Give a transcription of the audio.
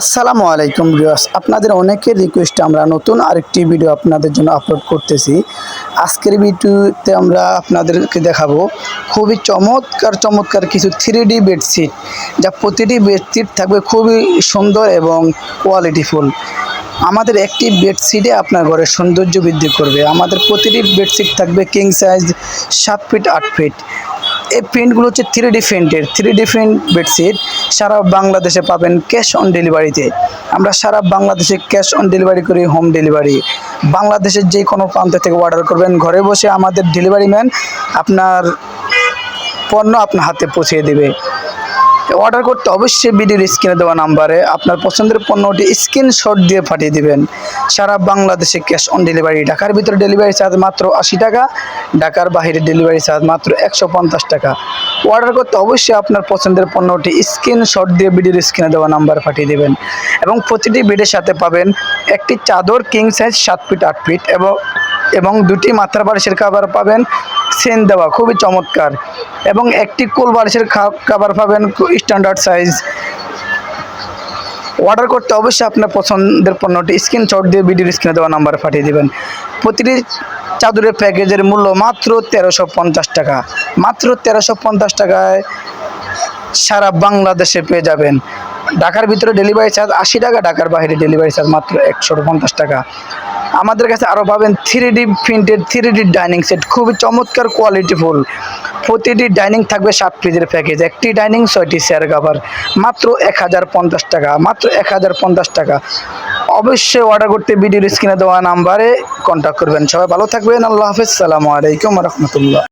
আসসালামু আলাইকুম ভিউয়ার্স, আপনাদের অনেকের রিকোয়েস্টে আমরা নতুন আরেকটি ভিডিও আপনাদের জন্য আপলোড করতেছি। আজকের ভিডিওতে আমরা আপনাদেরকে দেখাবো খুবই চমৎকার চমৎকার কিছু থ্রি ডি বেডশিট যা প্রতিটি বেডশিট থাকবে খুবই সুন্দর এবং কোয়ালিটিফুল আমাদের একটি বেডশিটে আপনার ঘরের সৌন্দর্য বৃদ্ধি করবে। আমাদের প্রতিটি বেডশিট থাকবে কিং সাইজ সাত ফিট আট ফিট এই প্রিন্টগুলো হচ্ছে থ্রি ডি প্রিন্টের থ্রি ডি প্রিন্ট বেডশিট সারা বাংলাদেশে পাবেন ক্যাশ অন ডেলিভারিতে আমরা সারা বাংলাদেশে ক্যাশ অন ডেলিভারি করি হোম ডেলিভারি বাংলাদেশের যে কোনো প্রান্ত থেকে অর্ডার করবেন, ঘরে বসে আমাদের ডেলিভারি ম্যান আপনার পণ্য আপনার হাতে পৌঁছে দেবে। অর্ডার করতে অবশ্যই ভিডিওর স্ক্রিনে দেওয়া নাম্বারে আপনার পছন্দের পণ্যটি স্ক্রিনশট দিয়ে পাঠিয়ে দিবেন। সারা বাংলাদেশে ক্যাশ অন ডেলিভারি ঢাকার ভিতরে ডেলিভারি চার্জ মাত্র আশি টাকা, ঢাকার বাইরে ডেলিভারি চার্জ মাত্র একশো পঞ্চাশ টাকা। অর্ডার করতে অবশ্যই আপনার পছন্দের পণ্যটি স্ক্রিনশট দিয়ে ভিডিওর স্ক্রিনে দেওয়া নাম্বার পাঠিয়ে দেবেন। এবং প্রতিটি বেডের সাথে পাবেন একটি চাদর কিং সাইজ সাত ফিট আট ফিট এবং এবং দুটি মাথার বালিশের কাভার পাবেন। সেন দেওয়া খুবই চমৎকার। এবং একটি কোল বালিশের কাভার পাবেন স্ট্যান্ডার্ড সাইজ অর্ডার করতে অবশ্যই আপনার পছন্দের পণ্যটি স্ক্রিনশট দিয়ে ভিডিওর স্ক্রিনে দেওয়া নাম্বারে পাঠিয়ে দেবেন। প্রতিটি চাদরের প্যাকেজের মূল্য মাত্র তেরোশো পঞ্চাশ টাকা। মাত্র তেরোশো পঞ্চাশ টাকায় সারা বাংলাদেশে পেয়ে যাবেন। ঢাকার ভিতরে ডেলিভারি চার্জ আশি টাকা, ঢাকার বাইরে ডেলিভারি চার্জ মাত্র একশো পঞ্চাশ টাকা। আমাদের কাছে আরও পাবেন three D printed three D dining set খুবই চমৎকার কোয়ালিটিফুল প্রতিটি ডাইনিং থাকবে সাত পিজের প্যাকেজ একটি ডাইনিং ছয়টি চেয়ার কাভার মাত্র এক হাজার পঞ্চাশ টাকা, মাত্র এক হাজার পঞ্চাশ টাকা। অবশ্যই অর্ডার করতে ভিডিওর স্ক্রিনে দেওয়া নাম্বারে কন্ট্যাক্ট করবেন। সবাই ভালো থাকবেন, আল্লাহ হাফিজ। সালামু আলাইকুম রহমতুল্লাহ।